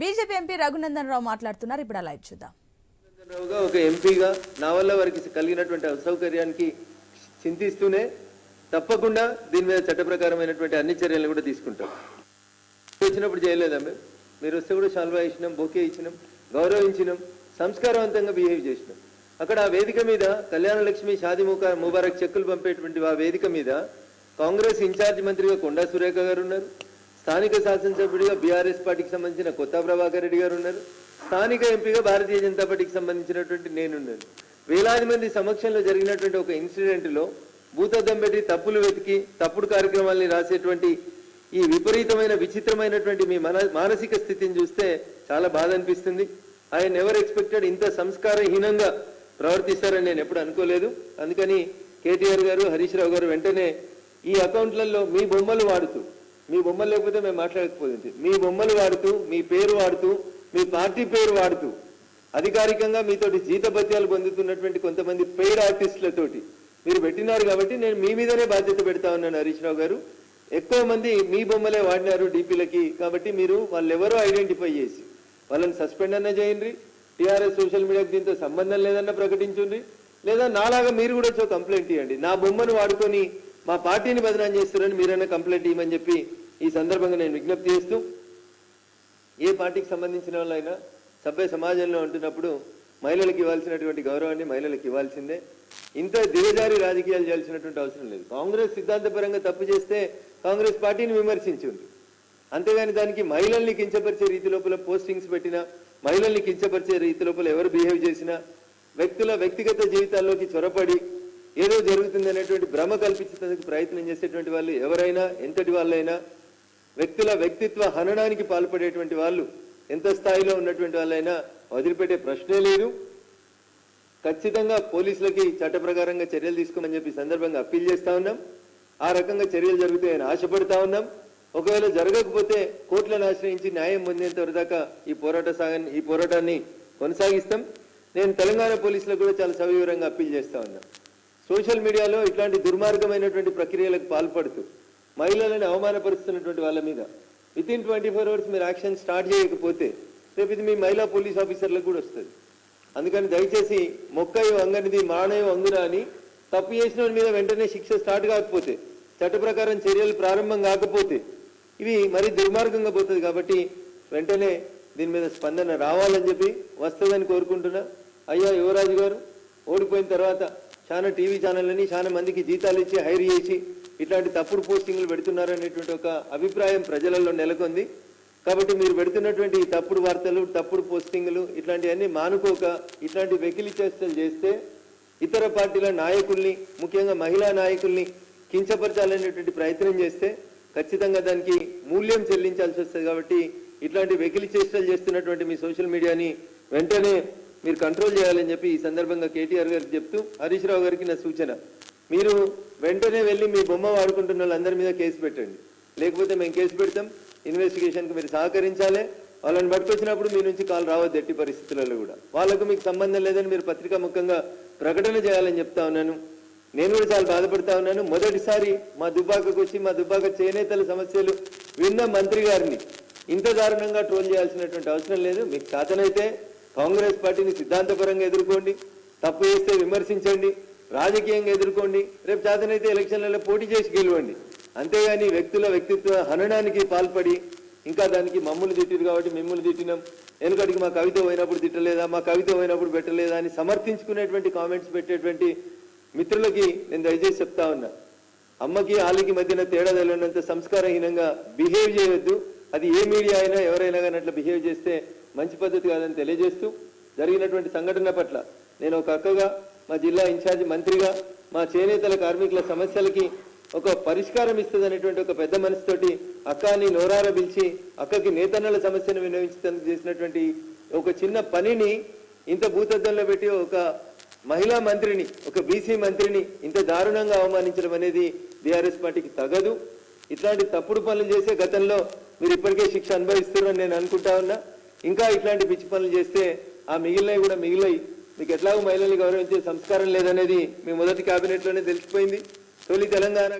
BJP MP Raghunandan Rao మాట్లాడుతున్నారు. ఇప్పుడు అలా చూద్దాం. రావుగా ఒక ఎంపీగా నా వల్ల వారికి కలిగినటువంటి అసౌకర్యానికి చింతిస్తూనే తప్పకుండా దీని మీద చట్ట ప్రకారమైనటువంటి అన్ని చర్యలు కూడా తీసుకుంటాం. వచ్చినప్పుడు చేయలేదా మేము మీరు వస్తే కూడా శాల్వా ఇచ్చినాం బొకే ఇచ్చినాం గౌరవించినాం సంస్కారవంతంగా బిహేవ్ చేసినాం. అక్కడ ఆ వేదిక మీద కళ్యాణ లక్ష్మి షాది ముఖ ముబారక్ చెక్కులు పంపేటువంటి ఆ వేదిక మీద కాంగ్రెస్ ఇన్ఛార్జ్ మంత్రిగా కొండా సురేఖ గారు ఉన్నారు. స్థానిక శాసనసభ్యుడిగా బీఆర్ఎస్ పార్టీకి సంబంధించిన కొత్త ప్రభాకర్ రెడ్డి గారు ఉన్నారు. స్థానిక ఎంపీగా భారతీయ జనతా పార్టీకి సంబంధించినటువంటి నేనున్నాను. వేలాది మంది సమక్షంలో జరిగినటువంటి ఒక ఇన్సిడెంట్లో భూతద్దం పెట్టి తప్పులు వెతికి తప్పుడు కార్యక్రమాల్ని రాసేటువంటి ఈ విపరీతమైన విచిత్రమైనటువంటి మీ మన మానసిక స్థితిని చూస్తే చాలా బాధ అనిపిస్తుంది. ఆయన ఎవరు ఎక్స్పెక్టెడ్ ఇంత సంస్కారహీనంగా ప్రవర్తిస్తారని నేను ఎప్పుడు అనుకోలేదు. అందుకని కేటీఆర్ గారు హరీష్ రావు గారు వెంటనే ఈ అకౌంట్లలో మీ బొమ్మలు వాడుతూ మీ బొమ్మలు లేకపోతే మేము మాట్లాడకపోతుంది మీ బొమ్మలు వాడుతూ మీ పేరు వాడుతూ మీ పార్టీ పేరు వాడుతూ అధికారికంగా మీతోటి జీతభత్యాలు పొందుతున్నటువంటి కొంతమంది పెయిడ్ ఆర్టిస్టులతోటి మీరు పెట్టినారు కాబట్టి నేను మీ మీదనే బాధ్యత పెడతా ఉన్నాను హరీష్ రావు గారు. ఎక్కువ మంది మీ బొమ్మలే వాడినారు డీపీలకి కాబట్టి మీరు వాళ్ళు ఎవరో ఐడెంటిఫై చేసి వాళ్ళని సస్పెండ్ అన్న చేయండి. టీఆర్ఎస్ సోషల్ మీడియాకి దీంతో సంబంధం లేదన్న ప్రకటించండి. లేదా నాలాగా మీరు కూడా వచ్చి కంప్లైంట్ ఇవ్వండి. నా బొమ్మను వాడుకొని మా పార్టీని బదనాం చేస్తారని మీరైనా కంప్లైంట్ ఇవ్వమని చెప్పి ఈ సందర్భంగా నేను విజ్ఞప్తి చేస్తూ ఏ పార్టీకి సంబంధించిన వాళ్ళైనా సభ్య సమాజంలో ఉంటున్నప్పుడు మహిళలకు ఇవ్వాల్సినటువంటి గౌరవాన్ని మహిళలకు ఇవ్వాల్సిందే. ఇంత దిగజారి రాజకీయాలు చేయాల్సినటువంటి అవసరం లేదు. కాంగ్రెస్ సిద్ధాంతపరంగా తప్పు చేస్తే కాంగ్రెస్ పార్టీని విమర్శించింది అంతేగాని దానికి మహిళల్ని కించపరిచే రీతి లోపల పోస్టింగ్స్ పెట్టినా మహిళల్ని కించపరిచే రీతి లోపల ఎవరు బిహేవ్ చేసినా వ్యక్తుల వ్యక్తిగత జీవితాల్లోకి చొరపడి ఏదో జరుగుతుంది అనేటువంటి భ్రమ కల్పించడానికి ప్రయత్నం చేసేటువంటి వాళ్ళు ఎవరైనా ఎంతటి వాళ్ళైనా వ్యక్తుల వ్యక్తిత్వ హననానికి పాల్పడేటువంటి వాళ్ళు ఎంత స్థాయిలో ఉన్నటువంటి వాళ్ళైనా వదిలిపెట్టే ప్రశ్నే లేదు. ఖచ్చితంగా పోలీసులకి చట్ట ప్రకారంగా చర్యలు తీసుకోమని చెప్పి సందర్భంగా అప్పీల్ చేస్తా ఉన్నాం. ఆ రకంగా చర్యలు జరుగుతాయని ఆశపడతా ఉన్నాం. ఒకవేళ జరగకపోతే కోర్టులను ఆశ్రయించి న్యాయం పొందేంత వరదాకా ఈ పోరాట సాగని ఈ పోరాటాన్ని కొనసాగిస్తాం. నేను తెలంగాణ పోలీసులకు కూడా చాలా సవివరంగా అప్పీల్ చేస్తా ఉన్నా. సోషల్ మీడియాలో ఇట్లాంటి దుర్మార్గమైనటువంటి ప్రక్రియలకు పాల్పడుతూ మహిళలను అవమానపరుస్తున్నటువంటి వాళ్ళ మీద. With in twenty four hours మీరు యాక్షన్ స్టార్ట్ చేయకపోతే రేపు ఇది మీ మహిళా పోలీస్ ఆఫీసర్లకు కూడా వస్తుంది. అందుకని దయచేసి మొక్కయో అంగనిది మానయో వంగున అని తప్పు చేసిన మీద వెంటనే శిక్ష స్టార్ట్ కాకపోతే చట్ట ప్రకారం చర్యలు ప్రారంభం కాకపోతే ఇవి మరీ దుర్మార్గంగా పోతుంది కాబట్టి వెంటనే దీని మీద స్పందన రావాలని చెప్పి వస్తుందని కోరుకుంటున్నా. అయ్యా యువరాజు గారు ఓడిపోయిన తర్వాత చాలా టీవీ ఛానళ్ళని చాలా మందికి జీతాలు ఇచ్చి హైర్ చేసి ఇట్లాంటి తప్పుడు పోస్టింగ్లు పెడుతున్నారు అనేటువంటి ఒక అభిప్రాయం ప్రజలలో నెలకొంది. కాబట్టి మీరు పెడుతున్నటువంటి ఈ తప్పుడు వార్తలు తప్పుడు పోస్టింగ్లు ఇట్లాంటివన్నీ మానుకోక ఇట్లాంటి వెకిలి చేష్టలు చేస్తే ఇతర పార్టీల నాయకుల్ని ముఖ్యంగా మహిళా నాయకుల్ని కించపరచాలనేటువంటి ప్రయత్నం చేస్తే ఖచ్చితంగా దానికి మూల్యం చెల్లించాల్సి వస్తుంది. కాబట్టి ఇట్లాంటి వెకిలి చేష్టలు చేస్తున్నటువంటి మీ సోషల్ మీడియాని వెంటనే మీరు కంట్రోల్ చేయాలని చెప్పి ఈ సందర్భంగా కేటీఆర్ గారికి చెప్తూ హరీష్ రావు గారికి నా సూచన. మీరు వెంటనే వెళ్ళి మీ బొమ్మ వాడుకుంటున్న వాళ్ళందరి మీద కేసు పెట్టండి. లేకపోతే మేము కేసు పెడతాం. ఇన్వెస్టిగేషన్కి మీరు సహకరించాలి. వాళ్ళని పట్టుకొచ్చినప్పుడు మీ నుంచి కాల్ రావద్దు ఎట్టి పరిస్థితులలో కూడా. వాళ్ళకు మీకు సంబంధం లేదని మీరు పత్రికా ముఖంగా ప్రకటన చేయాలని చెప్తా ఉన్నాను. నేను కూడా చాలా బాధపడతా ఉన్నాను. మొదటిసారి మా దుబ్బాకకు వచ్చి మా దుబ్బాక చేనేతల సమస్యలు విన్న మంత్రి గారిని ఇంత దారుణంగా ట్రోల్ చేయాల్సినటువంటి అవసరం లేదు. మీకు చేతనైతే కాంగ్రెస్ పార్టీని సిద్ధాంతపరంగా ఎదుర్కోండి తప్పు చేస్తే విమర్శించండి రాజకీయంగా ఎదుర్కోండి రేపు చేతనైతే ఎలక్షన్లలో పోటీ చేసి గెలవండి. అంతేగాని వ్యక్తుల వ్యక్తిత్వ హననానికి పాల్పడి ఇంకా దానికి మమ్మల్ని తిట్టిరు కాబట్టి మిమ్మల్ని తిట్టినాం. ఎందుకంటే మా కవిత పోయినప్పుడు తిట్టలేదా మా కవిత పోయినప్పుడు పెట్టలేదా అని సమర్థించుకునేటువంటి కామెంట్స్ పెట్టేటువంటి మిత్రులకి నేను దయచేసి చెప్తా ఉన్నా. అమ్మకి ఆలికి మధ్యన తేడా తెలియనంత సంస్కారహీనంగా బిహేవ్ చేయొద్దు. అది ఏ మీడియా అయినా ఎవరైనా కానీ అట్లా బిహేవ్ చేస్తే మంచి పద్ధతి కాదని తెలియజేస్తూ జరిగినటువంటి సంఘటన పట్ల నేను ఒక అక్కగా మా జిల్లా ఇన్ఛార్జి మంత్రిగా మా చేనేతల కార్మికుల సమస్యలకి ఒక పరిష్కారం ఇస్తుంది అనేటువంటి ఒక పెద్ద మనసుతోటి అక్కని నోరార పిలిచి అక్కకి నేతన్నల సమస్యను వినియోగించడానికి చేసినటువంటి ఒక చిన్న పనిని ఇంత భూతద్దంలో పెట్టి ఒక మహిళా మంత్రిని ఒక బీసీ మంత్రిని ఇంత దారుణంగా అవమానించడం అనేది బీఆర్ఎస్ పార్టీకి తగదు. ఇట్లాంటి తప్పుడు పనులు చేసే గతంలో మీరు ఇప్పటికే శిక్ష అనుభవిస్తున్నారని నేను అనుకుంటా ఉన్నా. ఇంకా ఇట్లాంటి పిచ్చి పనులు చేస్తే ఆ మిగిలినవి కూడా మిగిలినవి మీకు ఎట్లాగో మహిళల్ని గౌరవించే సంస్కారం లేదనేది మీ మొదటి కేబినెట్లోనే తెలిసిపోయింది. తొలి తెలంగాణ